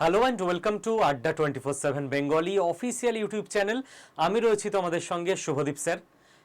Hello and welcome to Adda twenty four seven Bengali official YouTube channel আমি রয়েছি তোমাদের সঙ্গে Subhadeep sir.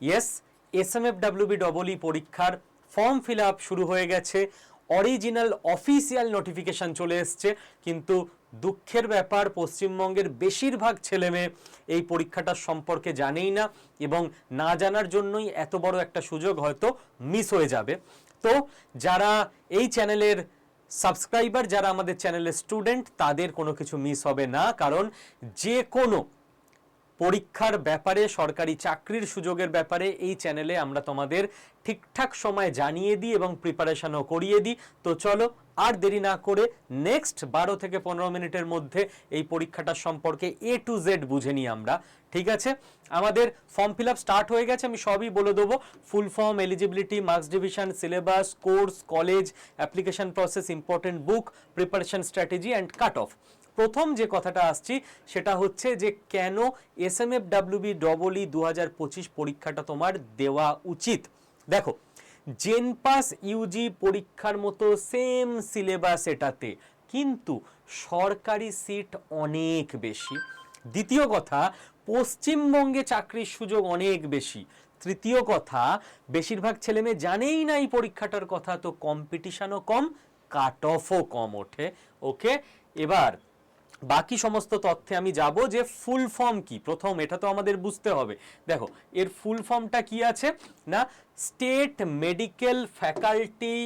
Yes S M F W B double E পরীক্ষার form fill up শুরু হয়ে গেছে। Original official notification চলে এসছে। কিন্তু দুঃখের ব্যাপার, পশ্চিমবঙ্গের বেশিরভাগ ছেলেমেয়ে এই পরীক্ষাটার সম্পর্কে জানেই না এবং না জানার জন্যই এত বড় একটা সুযোগ হয়তো মিস হয়ে যাবে। তো যারা এই চ্যানেলের সাবস্ক্রাইবার যারা আমাদের চ্যানেলের স্টুডেন্ট তাদের কোনো কিছু মিস হবে না কারণ যে কোনো পরীক্ষার ব্যাপারে, সরকারি চাকরির সুযোগের ব্যাপারে এই চ্যানেলে আমরা তোমাদের ঠিকঠাক সময় জানিয়ে দিই এবং প্রিপারেশনও করিয়ে দিই। তো চলো, আর দেরি না করে নেক্সট বারো থেকে পনেরো মিনিটের মধ্যে এই পরীক্ষাটা সম্পর্কে এ টু জেড বুঝে নিই আমরা। ঠিক আছে? আমাদের ফর্ম ফিল আপ স্টার্ট হয়ে গেছে, আমি সবই বলে দেবো। Full form eligibility marks division syllabus course college application process important book preparation strategy and cut off প্রথম যে কথাটা আসছি, সেটা হচ্ছে যে কেন S M F W B double E দু হাজার পঁচিশ পরীক্ষাটা তোমার দেওয়া উচিত? দেখো জেনপাস ইউজি পরীক্ষার মতো সেম সিলেবাস এটাতে, কিন্তু সরকারি সিট অনেক বেশি। দ্বিতীয় কথা, পশ্চিমবঙ্গে চাকরির সুযোগ অনেক বেশি। তৃতীয় কথা, বেশিরভাগ ছেলেমেয়ে জানেই না এই পরীক্ষাটার কথা, তো কম্পিটিশনও কম কাট অফও কম ওঠে। ওকে এবার বাকি সমস্ত তথ্যে আমি যাব যে ফুল ফর্ম কি? প্রথম এটা তো আমাদের বুঝতে হবে। দেখো, এর ফুল ফর্মটা কি আছে? না, state medical faculty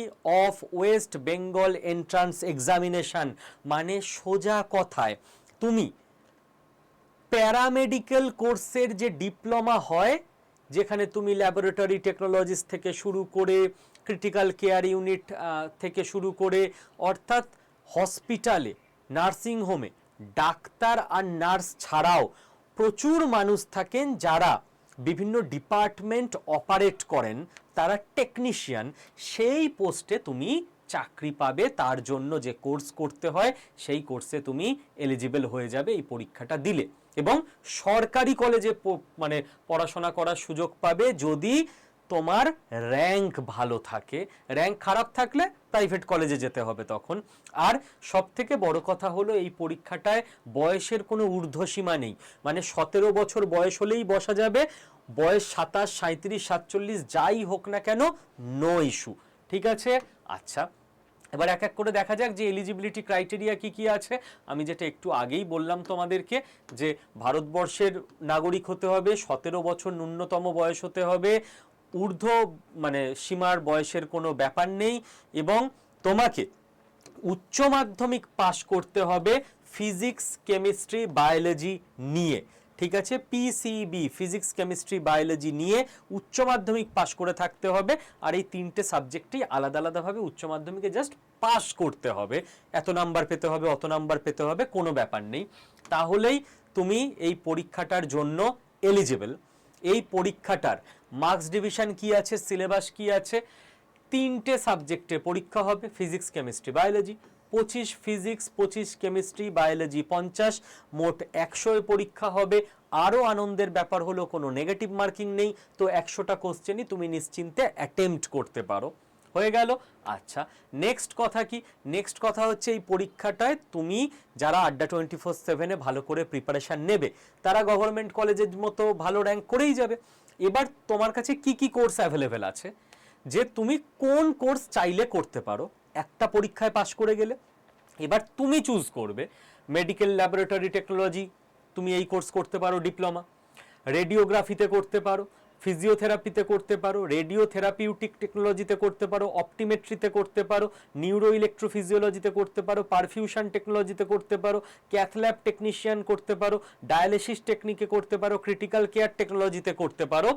of West Bengal entrance examination মানে সোজা কথায়, তুমি প্যারামেডিক্যাল কোর্সের যে ডিপ্লোমা হয়, যেখানে তুমি ল্যাবরেটরি টেকনোলজিস থেকে শুরু করে, ক্রিটিক্যাল কেয়ার ইউনিট থেকে শুরু করে, অর্থাৎ হসপিটালে, নার্সিং হোমে ডাক্তার আর নার্স ছাড়াও প্রচুর মানুষ থাকেন যারা বিভিন্ন ডিপার্টমেন্ট অপারেট করেন, তারা টেকনিশিয়ান। সেই পোস্টে তুমি চাকরি পাবে, তার জন্য যে কোর্স করতে হয়, সেই কোর্সে তুমি এলিজিবল হয়ে যাবে এই পরীক্ষাটা দিলে। এবং সরকারি কলেজে মানে পড়াশোনা করার সুযোগ পাবে যদি তোমার র্যাঙ্ক ভালো থাকে। র্যাঙ্ক খারাপ থাকলে প্রাইভেট কলেজে যেতে হবে তখন। আর সব থেকে বড় কথা হলো এই পরীক্ষাটায় বয়সের কোনো ঊর্ধ্বসীমা নেই। মানে সতেরো বছর বয়স হলেই বসা যাবে। বয়স সাতাশ সাঁত্রিশ সাতচল্লিশ, যাই হোক না কেন নো ইস্যু ঠিক আছে? আচ্ছা এবার এক এক করে দেখা যাক যে এলিজিবিলিটি ক্রাইটেরিয়া কি কি আছে। আমি যেটা একটু আগেই বললাম তোমাদেরকে যে ভারতবর্ষের নাগরিক হতে হবে, সতেরো বছর ন্যূনতম বয়স হতে হবে ঊর্ধ্ব মানে সীমার বয়সের কোনো ব্যাপার নেই এবং তোমাকে উচ্চ মাধ্যমিক পাশ করতে হবে ফিজিক্স, কেমিস্ট্রি, বায়োলজি নিয়ে, ঠিক আছে? পিসিবি ফিজিক্স, কেমিস্ট্রি, বায়োলজি নিয়ে উচ্চ মাধ্যমিক পাশ করে থাকতে হবে আর এই তিনটে সাবজেক্টেই আলাদা আলাদাভাবে উচ্চ মাধ্যমিকে জাস্ট পাস করতে হবে। এত নাম্বার পেতে হবে, অত নাম্বার পেতে হবে, কোনো ব্যাপার নেই। তাহলেই তুমি এই পরীক্ষাটার জন্য এলিজিবল এই পরীক্ষাটার মার্কস ডিভিশন কি আছে? সিলেবাস কি আছে? তিনটে সাবজেক্টে পরীক্ষা হবে ফিজিক্স কেমিস্ট্রি বায়োলজি পঁচিশ ফিজিক্স পঁচিশ কেমিস্ট্রি বায়োলজি পঞ্চাশ, মোট একশো পরীক্ষা হবে। আরও আনন্দের ব্যাপার হলো, কোনো নেগেটিভ মার্কিং নেই, তো একশোটা কোশ্চেনই তুমি নিশ্চিন্তে অ্যাটেম্পট করতে পারো। হয়ে গেল? আচ্ছা নেক্সট কথা কি? নেক্সট কথা হচ্ছে, এই পরীক্ষাটায় তুমি যারা আড্ডা টোয়েন্টি ফোর সেভেনে ভালো করে প্রিপারেশান নেবে, তারা গভর্নমেন্ট কলেজের মতো ভালো র্যাঙ্ক করেই যাবে। এবার তোমার কাছে কি কি কোর্স অ্যাভেলেবেল আছে? যে তুমি কোন কোর্স চাইলে করতে পারো। একটা পরীক্ষায় পাশ করে গেলে। এবার তুমি চুজ করবে মেডিকেল ল্যাবরেটরি টেকনোলজি তুমি এই কোর্স করতে পারো ডিপ্লোমা রেডিওগ্রাফিতে করতে পারো। ফিজিওথেরাপিতে করতে পারো রেডিও থেরাপিউটিক টেকনোলজিতে করতে পারো অপটিমেট্রিতে করতে পারো নিউরো ইলেকট্রোফিজিওলজিতে করতে পারো পারফিউশন টেকনোলজিতে করতে পারো ক্যাথল্যাব টেকনিশিয়ান করতে পারো ডায়ালিসিস টেকনিকে করতে পারো ক্রিটিক্যাল কেয়ার টেকনোলজিতে করতে পারো।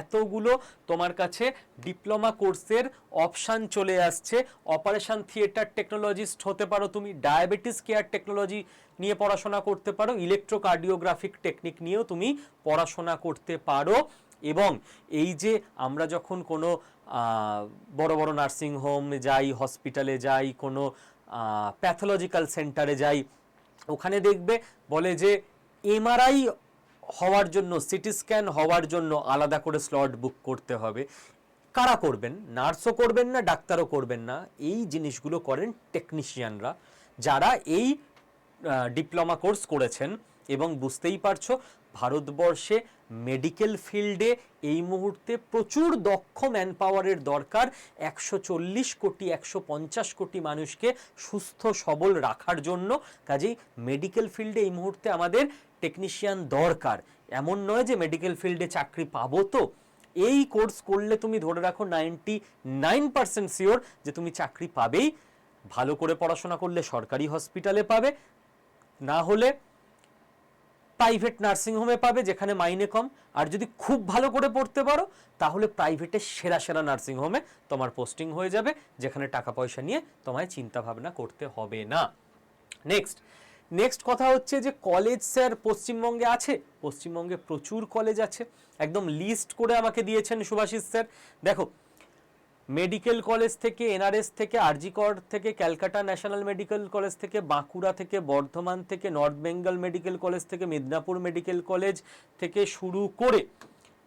এতগুলো তোমার কাছে ডিপ্লোমা কোর্সের অপশান চলে আসছে। অপারেশন থিয়েটার টেকনোলজিস্ট হতে পারো তুমি ডায়াবেটিস কেয়ার টেকনোলজি নিয়ে পড়াশোনা করতে পারো ইলেকট্রোকার্ডিওগ্রাফিক টেকনিক নিয়েও তুমি পড়াশোনা করতে পারো। এবং এই যে আমরা যখন কোনো বড় বড় নার্সিং হোম যাই হসপিটালে যাই, কোনো প্যাথোলজিক্যাল সেন্টারে যাই, ওখানে দেখবে বলে যে এমআরআই হওয়ার জন্য সিটি স্ক্যান হওয়ার জন্য আলাদা করে স্লট বুক করতে হবে। কারা করবেন? নার্সও করবেন না, ডাক্তারও করবেন না। এই জিনিসগুলো করেন টেকনিশিয়ানরা যারা এই ডিপ্লোমা কোর্স করেছেন এবং বুঝতেই পারছ ভারতবর্ষে মেডিকেল ফিল্ডে এই মুহূর্তে প্রচুর দক্ষ ম্যান পাওয়ারের দরকার। একশো চল্লিশ কোটি, একশো পঞ্চাশ কোটি মানুষকে সুস্থ, সবল রাখার জন্য। কাজেই মেডিকেল ফিল্ডে এই মুহূর্তে আমাদের টেকনিশিয়ান দরকার। এমন নয় যে মেডিকেল ফিল্ডে চাকরি পাবো তো। এই কোর্স করলে তুমি ধরে রাখো নাইনটি নাইন পার্সেন্ট শিওর যে তুমি চাকরি পাবেই। ভালো করে পড়াশোনা করলে সরকারি হসপিটালে পাবে। না হলে প্রাইভেট নার্সিংহোমে পাবে, যেখানে মাইনে কম। আর যদি খুব ভালো করে পড়তে পারো, তাহলে প্রাইভেটে সেরা সেরা নার্সিংহোমে তোমার পোস্টিং হয়ে যাবে, যেখানে টাকা পয়সা নিয়ে তোমায় চিন্তা ভাবনা করতে হবে না। নেক্সট নেক্সট কথা হচ্ছে যে কলেজ স্যার পশ্চিমবঙ্গে আছে? পশ্চিমবঙ্গে প্রচুর কলেজ আছে। একদম লিস্ট করে আমাকে দিয়েছেন সুভাষিস স্যার দেখো মেডিকেল কলেজ থেকে, এনআরএস থেকে, আরজিকর থেকে, ক্যালকাটা ন্যাশনাল মেডিকেল কলেজ থেকে, বাঁকুড়া থেকে, বর্ধমান থেকে, নর্থ বেঙ্গল মেডিকেল কলেজ থেকে, মেদিনীপুর মেডিকেল কলেজ থেকে শুরু করে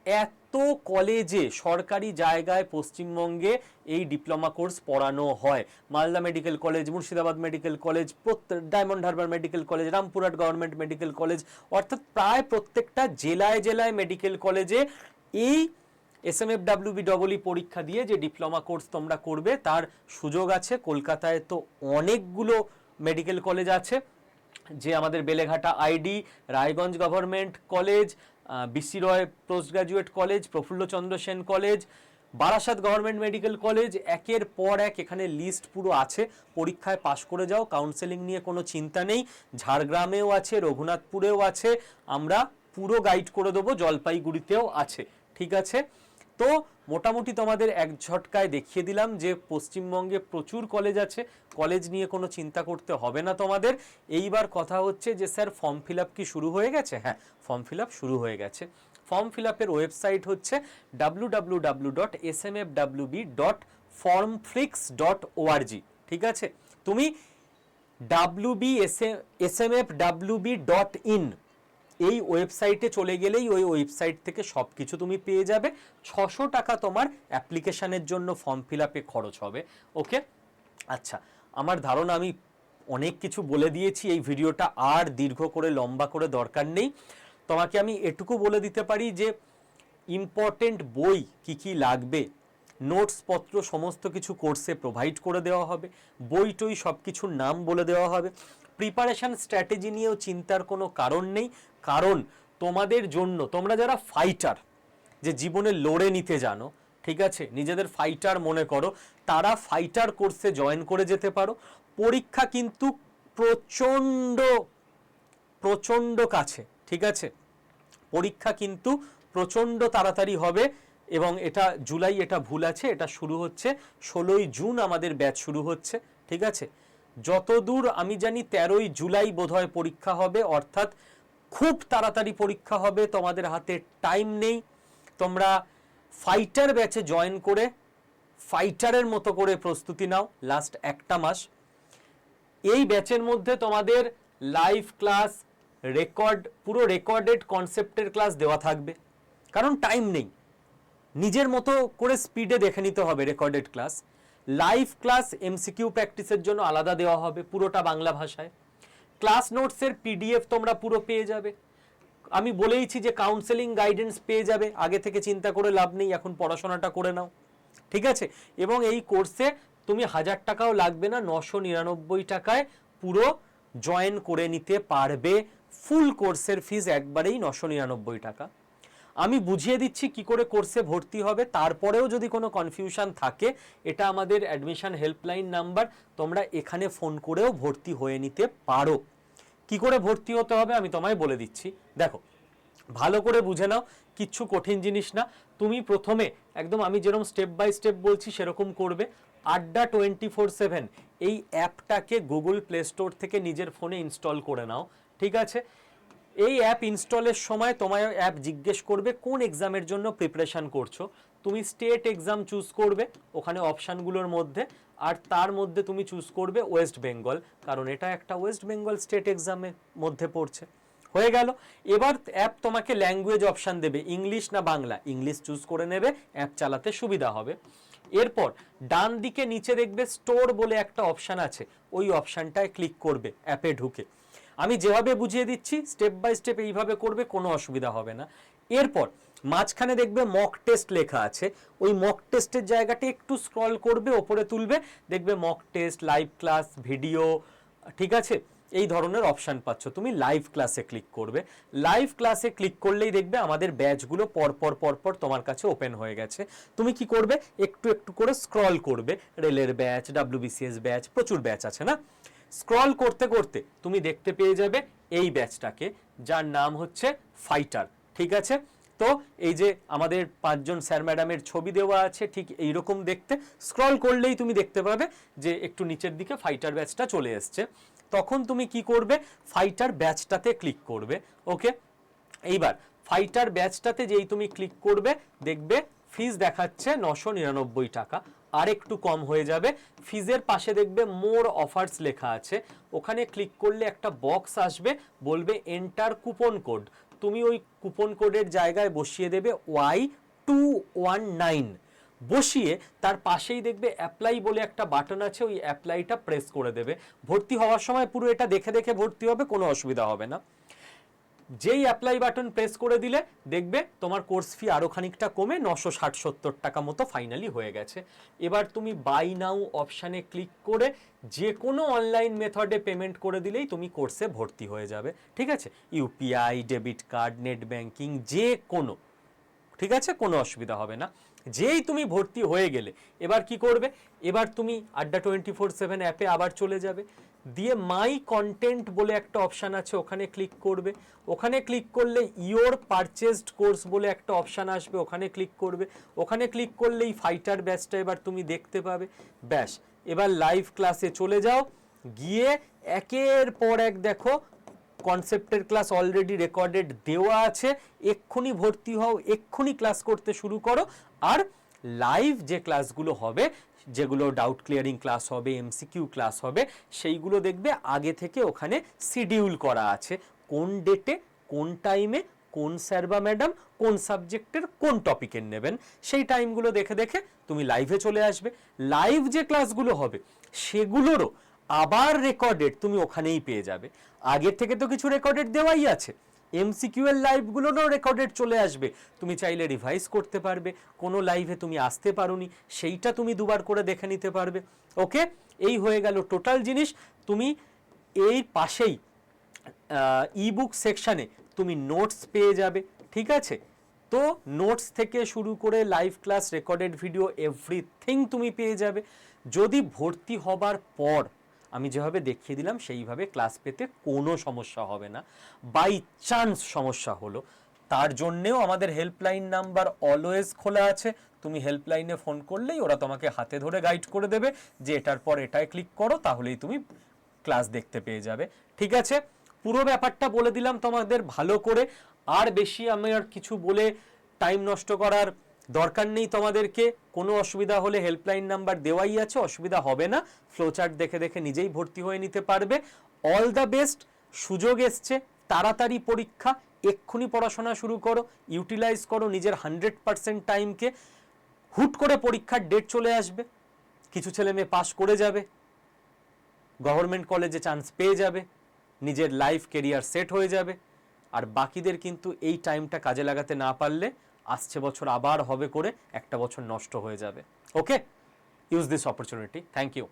এত কলেজে, সরকারি জায়গায় পশ্চিমবঙ্গে এই ডিপ্লোমা কোর্স পড়ানো হয়। Malda medical college, Murshidabad medical college প্রত্যেক Diamond Harbour medical college, Rampurhat government medical college, অর্থাৎ প্রায় প্রত্যেকটা জেলায় জেলায় মেডিকেল কলেজে এই S M F W B double E পরীক্ষা দিয়ে যে ডিপ্লোমা কোর্স তোমরা করবে, তার সুযোগ আছে। কলকাতায় তো অনেকগুলো মেডিকেল কলেজ আছে, যে আমাদের Beleghata ID, Raiganj government college B C Roy post graduate college, Prafullachandra Sen college, Barasat government medical college, একের পর এক এখানে লিস্ট পুরো আছে। পরীক্ষায় পাশ করে যাও কাউন্সেলিং নিয়ে কোনো চিন্তা নেই। ঝাড়গ্রামেও আছে, রঘুনাথপুরেও আছে, আমরা পুরো গাইড করে দেবো, জলপাইগুড়িতেও আছে। ঠিক আছে? তো মোটামুটি তোমাদের এক ঝটকায় দেখিয়ে দিলাম যে পশ্চিমবঙ্গে প্রচুর কলেজ আছে। কলেজ নিয়ে কোনো চিন্তা করতে হবে না তোমাদের। এইবার কথা হচ্ছে যে, স্যার ফর্ম ফিল কি শুরু হয়ে গেছে? হ্যাঁ ফর্ম ফিল শুরু হয়ে গেছে। ফর্ম ফিল ওয়েবসাইট হচ্ছে ডাব্লু ডাব্লু ডট ডট ঠিক আছে? তুমি W B S M F W B dot in এই ওয়েবসাইটে চলে গেলেই ওই ওয়েবসাইট থেকে সব কিছু তুমি পেয়ে যাবে। ছশো টাকা তোমার অ্যাপ্লিকেশানের জন্য ফর্ম ফিল আপে খরচ হবে। ওকে? আচ্ছা আমার ধারণা আমি অনেক কিছু বলে দিয়েছি, এই ভিডিওটা আর দীর্ঘ করে, লম্বা করে দরকার নেই। তোমাকে আমি এটুকু বলে দিতে পারি যে ইম্পর্টেন্ট বই কি কি লাগবে? নোটস পত্র সমস্ত কিছু কোর্সে প্রোভাইড করে দেওয়া হবে। বই টই সব কিছুর নাম বলে দেওয়া হবে। প্রিপারেশন স্ট্র্যাটেজি নিয়েও চিন্তার কোনো কারণ নেই। কারণ তোমাদের জন্য, তোমরা যারা ফাইটার যে জীবনে লড়ে নিতে জানো, ঠিক আছে? নিজেদের ফাইটার মনে করো, তারা ফাইটার কোর্সে জয়েন করে যেতে পারো। পরীক্ষা কিন্তু প্রচণ্ড প্রচণ্ড কাছে, ঠিক আছে? পরীক্ষা কিন্তু প্রচণ্ড তাড়াতাড়ি হবে এবং এটা জুলাই, এটা ভুল আছে, এটা শুরু হচ্ছে, ষোলোই জুন আমাদের ব্যাচ শুরু হচ্ছে, ঠিক আছে? যতদূর আমি জানি তেরোই জুলাই বোধহয় পরীক্ষা হবে, অর্থাৎ খুব তাড়াতাড়ি পরীক্ষা হবে, তোমাদের হাতে টাইম নেই। তোমরা ফাইটার ব্যাচে জয়েন করে ফাইটারের মতো করে প্রস্তুতি নাও লাস্ট একটা মাস। এই ব্যাচের মধ্যে তোমাদের লাইভ ক্লাস রেকর্ড পুরো রেকর্ডেড কনসেপ্টের ক্লাস দেওয়া থাকবে। কারণ টাইম নেই। নিজের মতো করে স্পিডে দেখে নিতে হবে recorded class live class MCQ প্র্যাকটিসের জন্য আলাদা দেওয়া হবে পুরোটা বাংলা ভাষায়। ক্লাস নোটসের পিডিএফ তোমরা পুরো পেয়ে যাবে। আমি বলেইছি যে কাউন্সেলিং গাইডেন্স পেয়ে যাবে। আগে থেকে চিন্তা করে লাভ নেই, এখন পড়াশোনাটা করে নাও। ঠিক আছে? এবং এই কোর্সে তুমি হাজার টাকাও লাগবে না, নশো নিরানব্বই টাকায় পুরো জয়েন করে নিতে পারবে। ফুল কোর্সের ফিজ একবারেই নশো নিরানব্বই টাকা। আমি বুঝিয়ে দিচ্ছি কি করে কোর্সে ভর্তি হবে, তারপরেও যদি কোনো কনফিউশন থাকে, এটা আমাদের অ্যাডমিশন হেল্পলাইন নাম্বার তোমরা এখানে ফোন করেও ভর্তি হয়ে নিতে পারো। কি করে ভর্তি হতে হবে আমি তোমায় বলে দিচ্ছি। দেখো, ভালো করে বুঝে নাও, কিচ্ছু কঠিন জিনিস না। তুমি প্রথমে, একদম আমি যেরকম স্টেপ বাই স্টেপ বলছি, সেরকম করবে। আড্ডা টোয়েন্টি ফোর সেভেন এই অ্যাপটাকে গুগল প্লে স্টোর থেকে নিজের ফোনে ইনস্টল করে নাও, ঠিক আছে? এই অ্যাপ ইনস্টলের সময় তোমায় অ্যাপ জিজ্ঞেস করবে কোন এক্সামের জন্য প্রিপারেশন করছ। তুমি স্টেট এক্সাম চুজ করবে ওখানে অপশানগুলোর মধ্যে আর তার মধ্যে তুমি চুজ করবে ওয়েস্ট বেঙ্গল কারণ এটা একটা ওয়েস্ট বেঙ্গল স্টেট এক্সামের মধ্যে পড়ছে। হয়ে গেল। এবার অ্যাপ তোমাকে ল্যাঙ্গুয়েজ অপশান দেবে ইংলিশ না বাংলা। ইংলিশ চুজ করে নেবে অ্যাপ চালাতে সুবিধা হবে। এরপর ডান দিকে নিচে দেখবে স্টোর বলে একটা অপশান আছে, ওই অপশানটায় ক্লিক করবে অ্যাপে ঢুকে। আমি যেভাবে বুঝিয়ে দিচ্ছি স্টেপ বাই স্টেপ এইভাবে করবে, কোনো অসুবিধা হবে না। এরপর মাঝখানে দেখবে মক টেস্ট লেখা আছে। ওই মক টেস্টের জায়গাটি একটু স্ক্রল করবে, ওপরে তুলবে, দেখবে mock test live class video ঠিক আছে? এই ধরনের অপশান পাচ্ছ। তুমি লাইভ ক্লাসে ক্লিক করবে। লাইভ ক্লাসে ক্লিক করলেই দেখবে আমাদের ব্যাচগুলো পরপর পরপর তোমার কাছে ওপেন হয়ে গেছে। তুমি কি করবে? একটু একটু করে স্ক্রল করবে। রেলের ব্যাচ ডাব্লিউবিসিএস ব্যাচ প্রচুর ব্যাচ আছে না? স্ক্রল করতে করতে তুমি দেখতে পেয়ে যাবে এই ব্যাচটাকে যার নাম হচ্ছে ফাইটার ঠিক আছে? তো এই যে আমাদের পাঁচজন স্যার ম্যাডামের ছবি দেওয়া আছে, ঠিক এই রকম দেখতে। স্ক্রল করলেই তুমি দেখতে পাবে যে একটু নিচের দিকে ফাইটার ব্যাচটা চলে এসছে। তখন তুমি কি করবে? ফাইটার ব্যাচটাতে ক্লিক করবে ওকে এইবার ফাইটার ব্যাচটাতে যেই তুমি ক্লিক করবে, দেখবে ফিজ দেখাচ্ছে নশো নিরানব্বই টাকা। আর একটু কম হয়ে যাবে। ফিজের পাশে দেখবে মোর অফার্স লেখা আছে। ওখানে ক্লিক করলে একটা বক্স আসবে, বলবে এন্টার কুপন কোড। তুমি ওই কুপন কোডের জায়গায় বসিয়ে দেবে ওয়াই টু ওয়ান নাইন। বসিয়ে তার পাশেই দেখবে অ্যাপ্লাই বলে একটা বাটন আছে, ওই অ্যাপ্লাইটা প্রেস করে দেবে। ভর্তি হওয়ার সময় পুরো এটা দেখে দেখে ভর্তি হবে, কোনো অসুবিধা হবে না। যেই অ্যাপ্লাই বাটন প্রেস করে দিলে দেখবে তোমার কোর্স ফি আরও খানিকটা কমে নশো ষাট সত্তর টাকা মতো ফাইনালি হয়ে গেছে। এবার তুমি বাই নাও অপশানে ক্লিক করে যে কোনো অনলাইন মেথডে পেমেন্ট করে দিলেই তুমি কোর্সে ভর্তি হয়ে যাবে। ঠিক আছে? UPI debit card net banking যে কোনো ঠিক আছে? কোনো অসুবিধা হবে না। যেই তুমি ভর্তি হয়ে গেলে, এবার কি করবে? এবার তুমি আড্ডা টোয়েন্টি ফোর সেভেন অ্যাপে আবার চলে যাবে। দিয়ে মাই কন্টেন্ট বলে একটা অপশান আছে, ওখানে ক্লিক করবে। ওখানে ক্লিক করলে ইওর পারচেসড কোর্স বলে একটা অপশান আসবে, ওখানে ক্লিক করবে। ওখানে ক্লিক করলেই ফাইটার ব্যাচটা এবার তুমি দেখতে পাবে। ব্যাস, এবার লাইভ ক্লাসে চলে যাও। গিয়ে একের পর এক দেখো কনসেপ্টের ক্লাস অলরেডি রেকর্ডেড দেওয়া আছে। এক্ষুনি ভর্তি হও, এক্ষুনি ক্লাস করতে শুরু করো। আর লাইভ যে ক্লাসগুলো হবে যেগুলো ডাউট ক্লিয়ারিং ক্লাস হবে এমসিকিউ ক্লাস হবে, সেইগুলো দেখবে আগে থেকে ওখানে শিডিউল করা আছে। কোন ডেটে কোন টাইমে কোন স্যার বা ম্যাডাম কোন সাবজেক্টের কোন টপিকের নেবেন। সেই টাইমগুলো দেখে দেখে তুমি লাইভে চলে আসবে। লাইভ যে ক্লাসগুলো হবে, সেগুলোরও আবার রেকর্ডেড তুমি ওখানেই পেয়ে যাবে। আগের থেকে তো কিছু রেকর্ডেড দেওয়াই আছে। এমসিকিউ এর লাইভগুলোরও রেকর্ডেড চলে আসবে। তুমি চাইলে রিভাইজ করতে পারবে। কোনো লাইভে তুমি আসতে পারোনি। সেইটা তুমি দুবার করে দেখে নিতে পারবে। ওকে এই হয়ে গেল টোটাল জিনিস। তুমি এই পাশেই ইবুক সেকশানে তুমি নোটস পেয়ে যাবে। ঠিক আছে? তো নোটস থেকে শুরু করে live class recorded video everything তুমি পেয়ে যাবে। যদি ভর্তি হবার পর আমি যেভাবে দেখিয়ে দিলাম, সেইভাবে ক্লাস পেতে কোনো সমস্যা হবে না। বাই চান্স সমস্যা হলো। তার জন্যেও আমাদের হেল্পলাইন নাম্বার অলওয়েজ খোলা আছে। তুমি হেল্পলাইনে ফোন করলেই ওরা তোমাকে হাতে ধরে গাইড করে দেবে যে এটার পর এটায় ক্লিক করো, তাহলেই তুমি ক্লাস দেখতে পেয়ে যাবে। ঠিক আছে? পুরো ব্যাপারটা বলে দিলাম তোমাদের ভালো করে। আর বেশি আমি আর কিছু বলে টাইম নষ্ট করার দরকার নেই তোমাদেরকে কোনো অসুবিধা হলে হেল্পলাইন নাম্বার দেওয়াই আছে, অসুবিধা হবে না। ফ্লোচার্ট দেখে দেখে নিজেই ভর্তি হয়ে নিতে পারবে। অল দ্য বেস্ট সুযোগ এসছে, তাড়াতাড়ি পরীক্ষা, এক্ষুনি পড়াশোনা শুরু করো ইউটিলাইজ করো নিজের হান্ড্রেড পার্সেন্ট টাইমকে হুট করে পরীক্ষার ডেট চলে আসবে, কিছু ছেলে মেয়ে পাস করে যাবে গভর্নমেন্ট কলেজে চান্স পেয়ে যাবে, নিজের লাইফ কেরিয়ার সেট হয়ে যাবে, আর বাকিদের কিন্তু এই টাইমটা কাজে লাগাতে না পারলে আসছে বছর আবার হবে করে একটা বছর নষ্ট হয়ে যাবে। Okay use this opportunity thank you